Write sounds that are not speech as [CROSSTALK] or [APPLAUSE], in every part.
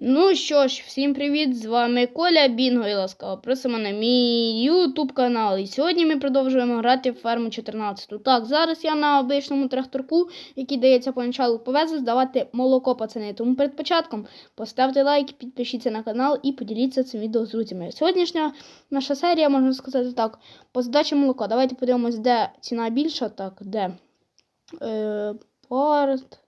Ну що ж, всім привіт! З вами Коля Бінго і ласкаво просимо на мій YouTube канал. І сьогодні ми продовжуємо грати в ферму 14. Так, зараз я на обичному тракторку, який дається поначалу повезу, здавати молоко, пацани. Тому перед початком поставте лайк, підпишіться на канал і поділіться цим відео з друзями. Сьогоднішня наша серія, можна сказати так, по здачі молока. Давайте подивимось, де ціна більша, так, де. Е, Парт,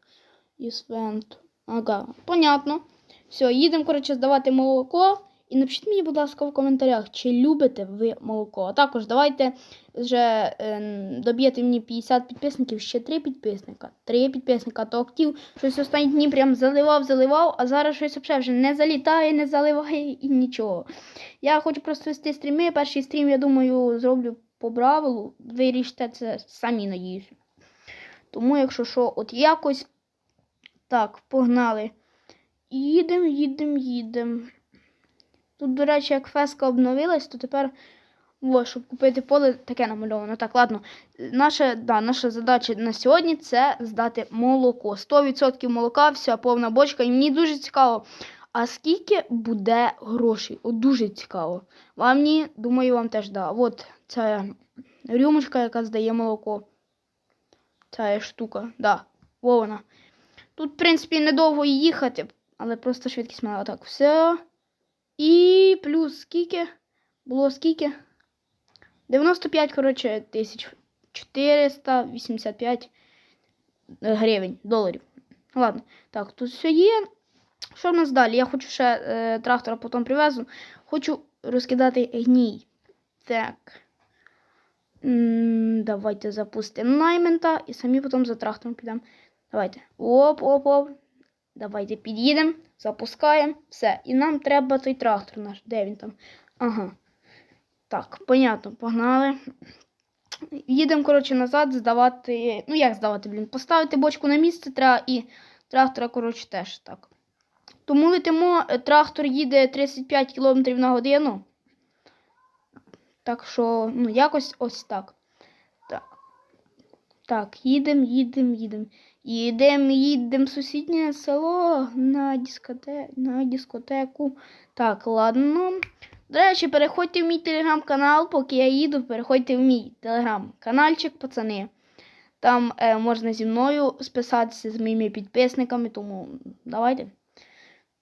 Ісвент. Ага, понятно. Все, їдемо, коротше, здавати молоко. І напишіть мені, будь ласка, в коментарях, чи любите ви молоко. А також давайте вже е, доб'єте мені 50 підписників, ще 3 підписника. 3 підписника, то хотів щось останні дні прям заливав, заливав, а зараз щось взагалі вже не залітає, не заливає і нічого. Я хочу просто вести стріми. Перший стрім, я думаю, зроблю по правилу. Вирішите це самі надіюся. Тому, якщо що, от якось. Так, погнали. Їдемо, їдемо, їдемо. Тут, до речі, як феска обновилась, то тепер, о, щоб купити поле, таке намальовано. Так, ладно. Наша, да, наша задача на сьогодні це здати молоко. 100% молока, вся повна бочка. І мені дуже цікаво, а скільки буде грошей? От дуже цікаво. Вам ні, думаю, вам теж да. От ця рюмочка, яка здає молоко. Ця штука, да. Во вона. Тут, в принципі, недовго їхати, але просто швидкість мала так. Все. І плюс скільки? Було скільки? 95, коротше, тисяч. 485 гривень, доларів. Ладно, так, тут все є. Що в нас далі? Я хочу ще е, трактора потім привезу. Хочу розкидати гній. Так. Давайте запустимо наймента і самі потім за трактором підемо. Давайте. Оп-оп-оп. Давайте під'їдемо, запускаємо. Все. І нам треба той трактор наш. Де він там? Ага. Так, понятно, погнали. Їдемо, коротше, назад здавати. Ну, як здавати, блін? Поставити бочку на місце треба і трактора, коротше, теж так. Тому летимо, е, трактор їде 35 км на годину. Так що, ну, якось ось. Так, так їдемо, їдемо, їдемо. Їдемо, їдемо в сусіднє село на, дискоте... на дискотеку. Так, ладно. До речі, переходьте в мій телеграм-канал, поки я їду, переходьте в мій телеграм-канальчик, пацани. Там е, можна зі мною списатися з моїми підписниками, тому давайте.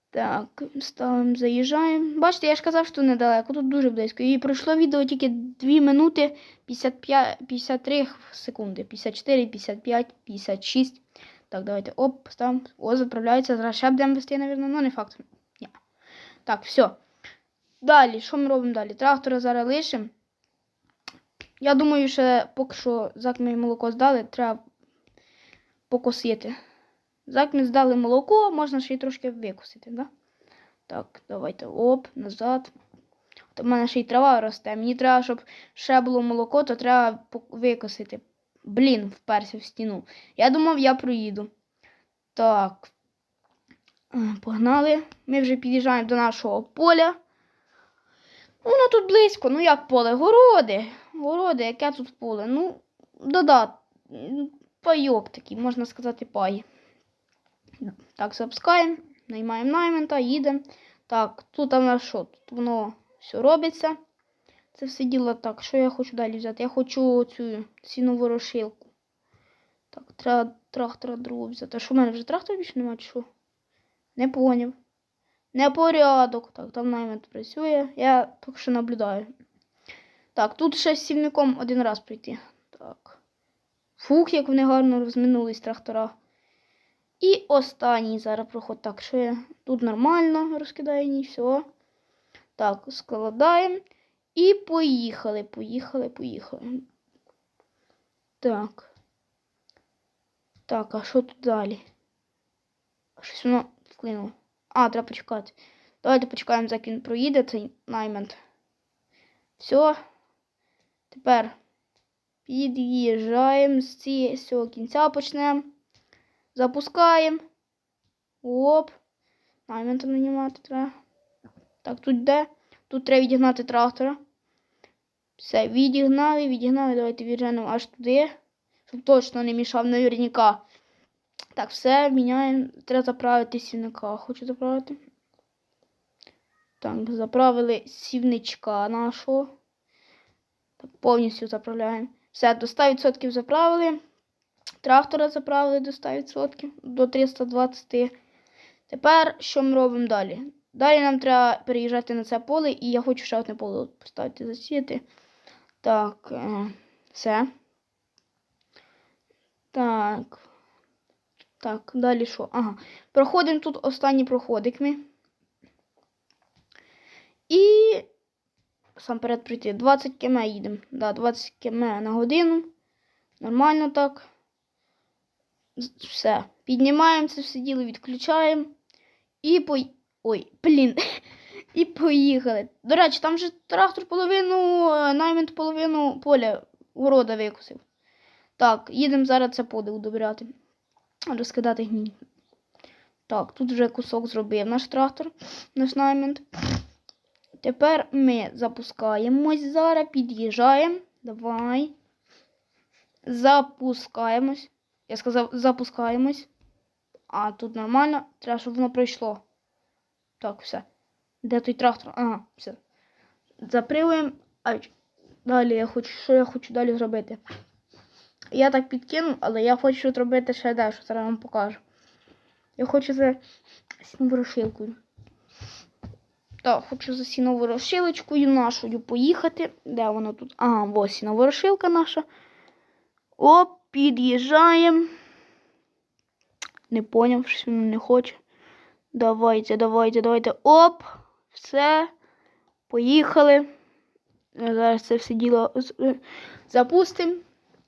Так, ставимо, заїжджаємо. Бачите, я ж казав, що недалеко, тут дуже близько. І пройшло відео тільки 2 минути 55, 53 секунди. 54, 55, 56. Так, давайте. Оп, поставимо. О, заправляється. Зараз ще будемо вести, мабуть, ну не факт. Ні. Так, все. Далі, що ми робимо далі? Трактора зараз лишимо. Я думаю, що поки що зак ми молоко здали, треба покосити. Зак ми здали молоко, можна ще й трошки викосити, да? Так, давайте оп, назад. От у мене ще й трава росте. Мені треба, щоб ще було молоко, то треба викосити. Блін, вперся в стіну. Я думав, я проїду. Так. Погнали. Ми вже під'їжджаємо до нашого поля. Воно тут близько, ну як поле? Городи. Городи, яке тут поле? Ну, додат. Пайок такий, можна сказати, пай. Так, запускаємо, наймаємо наймента, їдемо. Так, тут у нас що? Тут воно все робиться. Це все діло так. Що я хочу далі взяти? Я хочу цю сіну ворошилку. Так, треба трактора другого взяти. А що в мене вже трактора більше немає, що? Не поняв. Непорядок. Так, там наймент працює. Я поки що наблюдаю. Так, тут ще з сівником один раз прийти. Так. Фух, як вони гарно розминулись трактора. І останній зараз проход. Так, що я тут нормально розкидаю ні, все. Так, складаємо. І поїхали, поїхали, поїхали. Так. Так, а що тут далі? Щось воно вклинуло. А, треба почекати. Давайте почекаємо, як він проїде цей наймент. Все. Тепер під'їжджаємо з цього кінця почнемо. Запускаємо. Оп. Наймента нанімати треба. Так, тут де? Тут треба відігнати трактора. Все, відігнали, відігнали. Давайте відженемо аж туди. Щоб точно не мішав наверняка. Так, все, міняємо. Треба заправити сінника. Хочу заправити. Так, заправили сівничка нашого. Так, повністю заправляємо. Все, до 100% заправили. Трактора заправили до 100%, до 320. Тепер що ми робимо далі? Далі нам треба переїжджати на це поле, і я хочу ще одне поле поставити засіяти. Так, е, все. Так. Так, далі що? Ага. Проходимо тут останні проходик ми. І сам перед прийти. 20 км їдемо. Да, 20 км на годину. Нормально так. Все. Піднімаємо це все діло, відключаємо. І по... Ой, блін. [LAUGHS] І поїхали. До речі, там же трактор половину, е, наймент половину поля города викосив. Так, їдемо зараз це поле удобряти. Розкидати гній. Так, тут вже кусок зробив наш трактор, наш наймент. Тепер ми запускаємось зараз, під'їжджаємо. Давай. Запускаємось. Я сказав, запускаємось. А, тут нормально. Треба, щоб воно пройшло. Так, все. Де той трактор? Ага, все. Запривуємо. А далі я хочу, що я хочу далі зробити? Я так підкинув, але я хочу зробити ще дещо, зараз вам покажу. Я хочу за сіноворошилкою. Так, хочу за сіноворошилочкою нашою поїхати. Де вона тут? Ага, ось сіноворошилка наша. Оп, під'їжджаємо. Не поняв, що він не хоче. Давайте, давайте, давайте. Оп! Все. Поїхали. Зараз це все діло запустимо.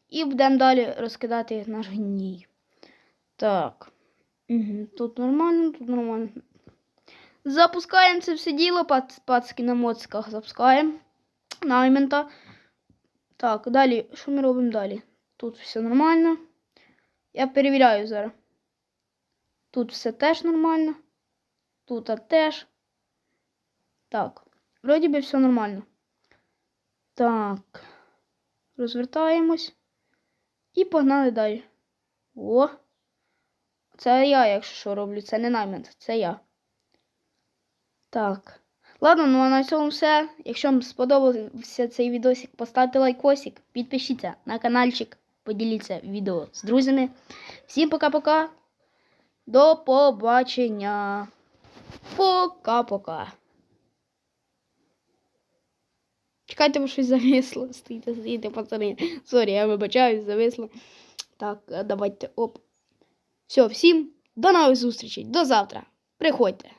І будемо далі розкидати наш гній. Так. Тут нормально, тут нормально. Запускаємо це все діло, пац, на моциках запускаємо. Наймента. Так, далі, що ми робимо далі? Тут все нормально. Я перевіряю зараз. Тут все теж нормально. Тут теж. Так. Вроді би все нормально. Так. Розвертаємось. І погнали далі. О! Це я, якщо що роблю, це не наймент, це я. Так. Ладно, ну а на цьому все. Якщо вам сподобався цей відосик, поставте лайкосик, підпишіться на каналчик, поділіться відео з друзями. Всім пока-пока. До побачення. Пока-пока. Чекайте, бо щось зависло. Стійте, стійте, пацани. Сорі, я вибачаюсь, зависло. Так, давайте. Оп. Все, всім до нових зустрічей. До завтра. Приходьте.